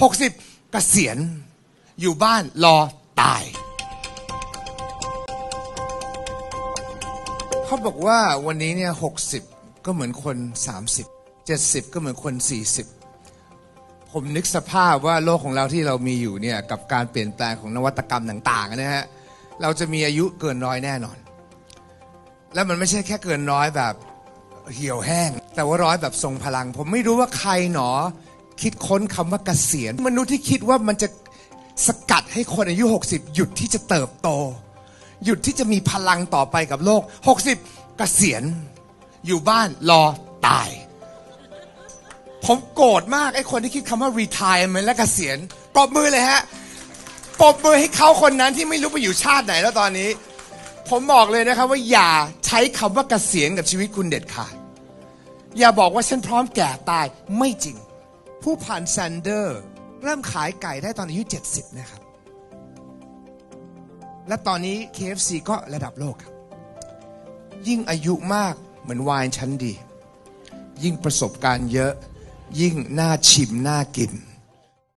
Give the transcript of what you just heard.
60 เกษียณ อยู่บ้านรอตาย เขาบอกว่าวันนี้เนี่ย60 ก็เหมือนคน 30 70 ก็เหมือนคน 40 ผมนึกสภาพว่าโลกของเราที่เรามีอยู่เนี่ยกับการเปลี่ยนแปลงของนวัตกรรมต่างๆนะฮะเราจะมีอายุเกินร้อยแน่นอน และมันไม่ใช่แค่เกินร้อยแบบเหี่ยวแห้ง แต่ว่าร้อยแบบทรงพลัง ผมไม่รู้ว่าใครหนอ คิดค้นคำว่าเกษียณ มนุษย์ที่คิดว่ามันจะสกัดให้คนอายุ 60 หยุดที่จะเติบโต หยุดที่จะมีพลังต่อไปกับโลก 60 เกษียณ อยู่บ้านรอตาย ผมโกรธมากไอ้คนที่คิดคำว่า retirement และเกษียณปรบมือเลยฮะปรบมือให้เขาคนนั้นที่ไม่รู้ไปอยู่ชาติไหนแล้วตอนนี้ ผมบอกเลยนะครับว่าอย่าใช้คำว่าเกษียณกับชีวิตคุณเด็ดขาดอย่าบอกว่าฉันพร้อมแก่ตายไม่จริง ผู้ผ่านแซนเดอร์ เริ่มขายไก่ได้ตอนอายุ 70 นะครับ และตอนนี้ KFC ก็ระดับโลกครับ ยิ่งอายุมากเหมือนไวน์ชั้นดี ยิ่งประสบการณ์เยอะ ยิ่งน่าชิมน่ากิน